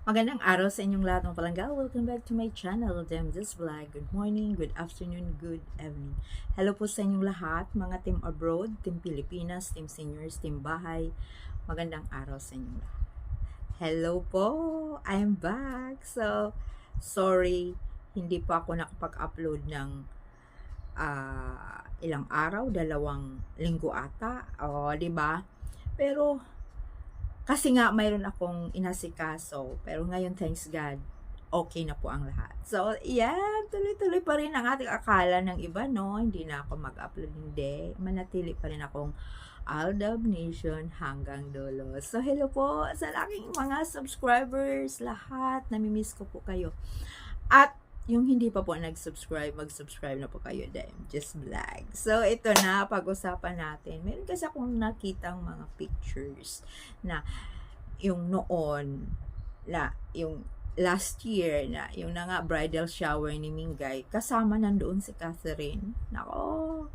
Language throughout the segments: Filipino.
Magandang araw sa inyong lahat ng palangga. Welcome back to my channel, Dem This Vlog. Good morning, good afternoon, good evening. Hello po sa inyong lahat, mga team abroad, team Pilipinas, team seniors, team bahay. Magandang araw sa inyong lahat. Hello po, I'm back. So, sorry, hindi pa ako nakapag-upload ng ah, ilang araw, dalawang linggo ata. O, di ba? Pero, kasi nga mayroon akong inasikaso pero ngayon thanks God okay na po ang lahat. So, yan, tuloy-tuloy pa rin ang ating akala ng iba, no? Hindi na ako mag-upload, hindi. Manatili pa rin akong Aldab Nation hanggang dulo. So, hello po sa aking mga subscribers, lahat. Namimiss ko po kayo. At yung hindi pa po nag-subscribe, mag-subscribe na po kayo din. Just vlog. So, ito na, pag-usapan natin. Meron kasi akong nakitang mga pictures na yung noon, na yung last year na yung na nga bridal shower ni Mingay, kasama nandoon si Catherine. Nako,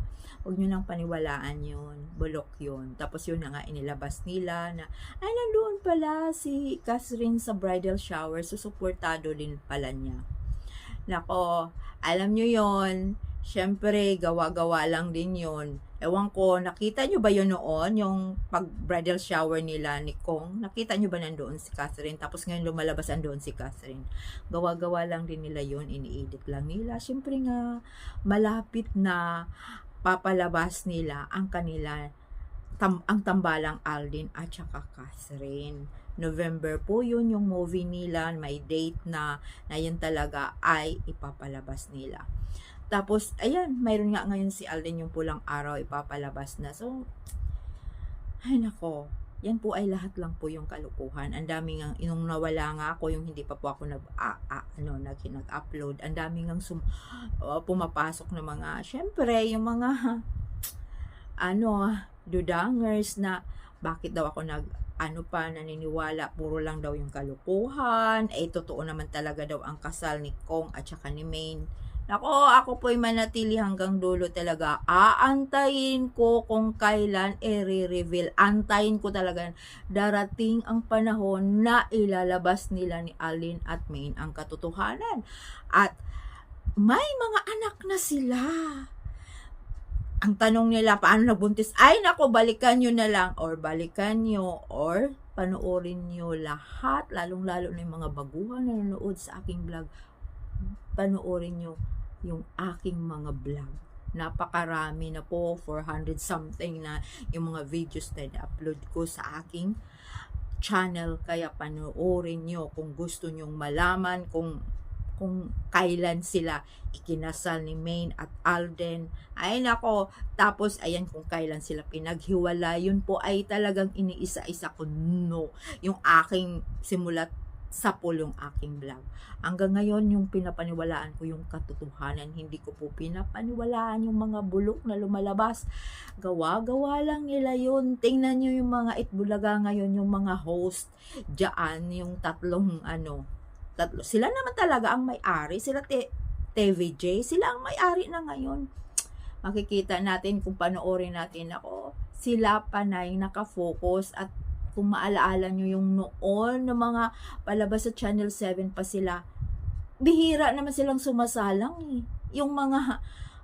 huwag nyo nang paniwalaan yun. Bulok yun. Tapos yun na nga inilabas nila na, ay, nandoon pala si Catherine sa bridal shower. Susuportado din pala niya. Nako, alam nyo yon Siyempre, gawa-gawa lang din yon Ewan ko, nakita nyo ba yun noon? Yung pag-bridal shower nila ni Kong? Nakita nyo ba nandoon si Catherine? Tapos ngayon lumalabas andoon si Catherine. Gawa-gawa lang din nila yon Ini-edit lang nila. Siyempre nga, malapit na papalabas nila ang kanila tam, ang tambalang Aldin at saka Catherine. November po yun yung movie nila, may date na, na yun talaga ay ipapalabas nila. Tapos, ayan, mayroon nga ngayon si Alden yung pulang araw ipapalabas na. So, ay nako, yan po ay lahat lang po yung kalukuhan. Ang dami nga, yung nawala nga ako, yung hindi pa po ako nag, ah, ah, ano, nag, nag-upload, ang dami nga sum, uh, pumapasok na mga, syempre, yung mga, ano, dudangers na, bakit daw ako nag, ano pa, naniniwala, puro lang daw yung kalukuhan, eh, totoo naman talaga daw ang kasal ni Kong at saka ni Maine. Nako, ako po'y manatili hanggang dulo talaga. Aantayin ko kung kailan i-reveal. Antayin ko talaga. Darating ang panahon na ilalabas nila ni Alin at Maine ang katotohanan. At may mga anak na sila ang tanong nila, paano nabuntis? Ay, nako, balikan nyo na lang. Or balikan nyo. Or panoorin nyo lahat. Lalong-lalo na yung mga baguhan na nanonood sa aking vlog. Panoorin nyo yung aking mga vlog. Napakarami na po. 400 something na yung mga videos na na-upload ko sa aking channel. Kaya panoorin nyo kung gusto nyong malaman kung kung kailan sila ikinasal ni Maine at Alden. Ay nako, tapos ayan kung kailan sila pinaghiwala. Yun po ay talagang iniisa-isa ko no. Yung aking simulat sa pool yung aking vlog. Hanggang ngayon, yung pinapaniwalaan ko yung katotohanan, hindi ko po pinapaniwalaan yung mga bulok na lumalabas. Gawa-gawa lang nila yun. Tingnan nyo yung mga itbulaga ngayon, yung mga host dyan, yung tatlong ano, tatlo. Sila naman talaga ang may-ari. Sila te, TVJ. Sila ang may-ari na ngayon. Makikita natin kung panoorin natin ako. Sila panay nakafocus at kung maalaala nyo yung noon ng mga palabas sa Channel 7 pa sila, bihira naman silang sumasalang eh. Yung mga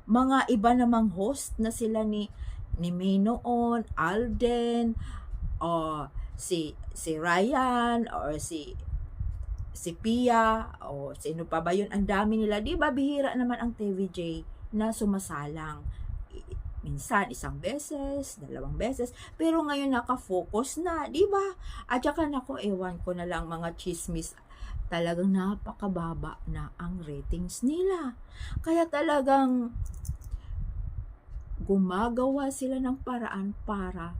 mga iba namang host na sila ni ni May noon, Alden, o si si Ryan or si si Pia o sino pa ba yun ang dami nila di ba bihira naman ang TVJ na sumasalang minsan isang beses, dalawang beses, pero ngayon nakafocus na, di ba? At saka nako, ewan ko na lang mga chismis, talagang napakababa na ang ratings nila. Kaya talagang gumagawa sila ng paraan para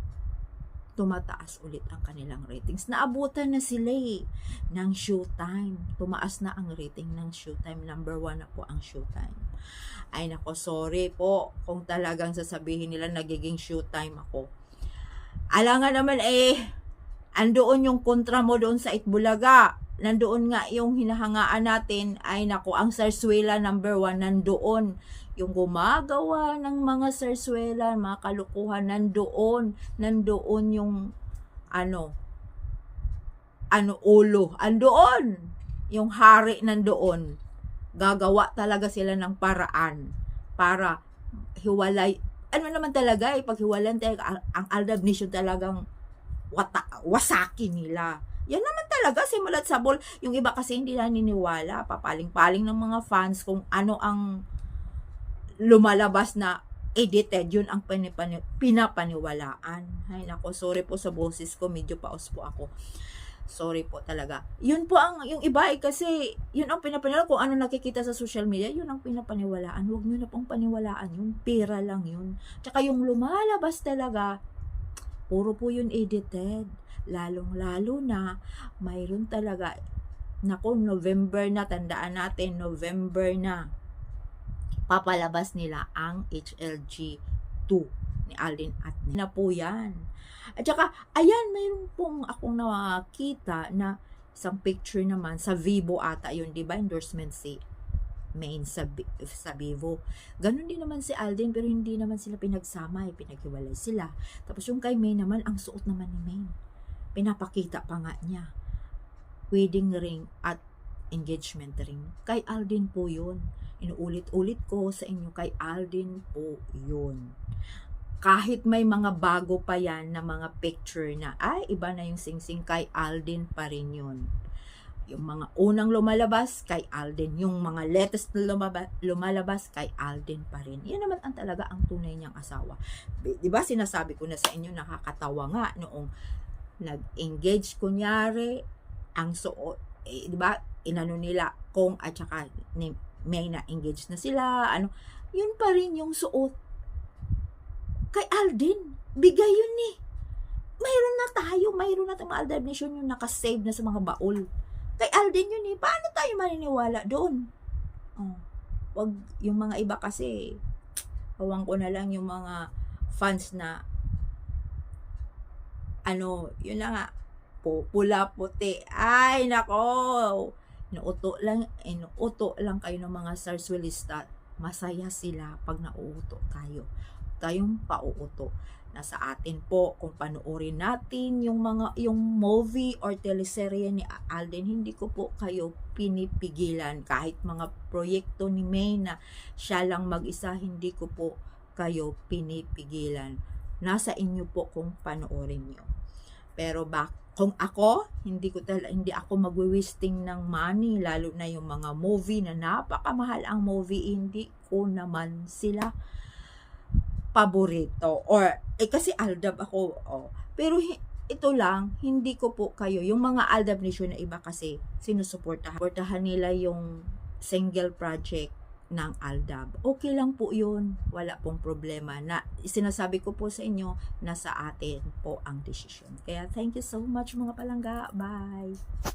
tumataas ulit ang kanilang ratings. Naabutan na sila eh, ng showtime. Tumaas na ang rating ng showtime. Number one na po ang showtime. Ay nako, sorry po kung talagang sasabihin nila nagiging showtime ako. Alangan naman eh, andoon yung kontra mo doon sa Itbulaga. Nandoon nga yung hinahangaan natin, ay nako, ang Sarsuela number one nandoon yung gumagawa ng mga sarswela, mga kalukuhan, nandoon, nandoon yung ano, ano ulo, andoon. Yung hari nandoon. Gagawa talaga sila ng paraan para hiwalay. Ano naman talaga eh, pag hiwalan talaga, ang- ang Nation talagang wata, wasaki nila. Yan naman talaga, simulat sa ball. Yung iba kasi hindi naniniwala, papaling-paling ng mga fans kung ano ang lumalabas na edited, yun ang pinapani- pinapaniwalaan. Ay nako, sorry po sa boses ko, medyo paos po ako. Sorry po talaga. Yun po ang, yung iba eh, kasi, yun ang pinapaniwalaan, kung ano nakikita sa social media, yun ang pinapaniwalaan. Huwag nyo na pong paniwalaan yun, pera lang yun. Tsaka yung lumalabas talaga, puro po yun edited. Lalong-lalo na, mayroon talaga, nako, November na, tandaan natin, November na, papalabas nila ang HLG 2 ni Alden at ni na po yan. At saka, ayan, mayroon pong akong nakita na isang picture naman sa Vivo ata yun, di ba? Endorsement si main sa, sa Vivo. Ganon din naman si Alden pero hindi naman sila pinagsama, eh, pinaghiwalay sila. Tapos yung kay May naman, ang suot naman ni May. Pinapakita pa nga niya. Wedding ring at engagement ring. Kay Alden po yun. Inuulit-ulit ko sa inyo, kay Alden po yun. Kahit may mga bago pa yan na mga picture na, ay, iba na yung singsing kay Alden pa rin yun. Yung mga unang lumalabas, kay Alden. Yung mga latest na lumalabas, kay Alden pa rin. Yan naman ang talaga ang tunay niyang asawa. Di ba sinasabi ko na sa inyo, nakakatawa nga noong nag-engage kunyari, ang suot, eh, di ba, inano nila, kung at saka ni may na-engage na sila, ano, yun pa rin yung suot. Kay Alden, bigay yun eh. Mayroon na tayo, mayroon na tayong mga Aldab Nation yung nakasave na sa mga baol. Kay Alden yun eh, paano tayo maniniwala doon? Oh, wag yung mga iba kasi, pawang ko na lang yung mga fans na ano, yun na nga, pu- pula puti. Ay, nako! Inuuto lang, inuuto lang kayo ng mga sarswilista. Masaya sila pag nauuto kayo. Kayong pauuto. Nasa atin po kung panoorin natin yung mga yung movie or teleserye ni Alden hindi ko po kayo pinipigilan. Kahit mga proyekto ni May na siya lang mag-isa hindi ko po kayo pinipigilan. Nasa inyo po kung panoorin nyo. Pero bak kung ako, hindi ko tal hindi ako magwi-wasting ng money lalo na yung mga movie na napakamahal ang movie, hindi ko naman sila paborito or eh kasi Aldab ako oh. pero ito lang hindi ko po kayo yung mga Aldab Nation na iba kasi sinusuportahan suportahan nila yung single project ng Aldab. Okay lang po yun. Wala pong problema. Na, sinasabi ko po sa inyo, nasa atin po ang desisyon. Kaya thank you so much mga palangga. Bye!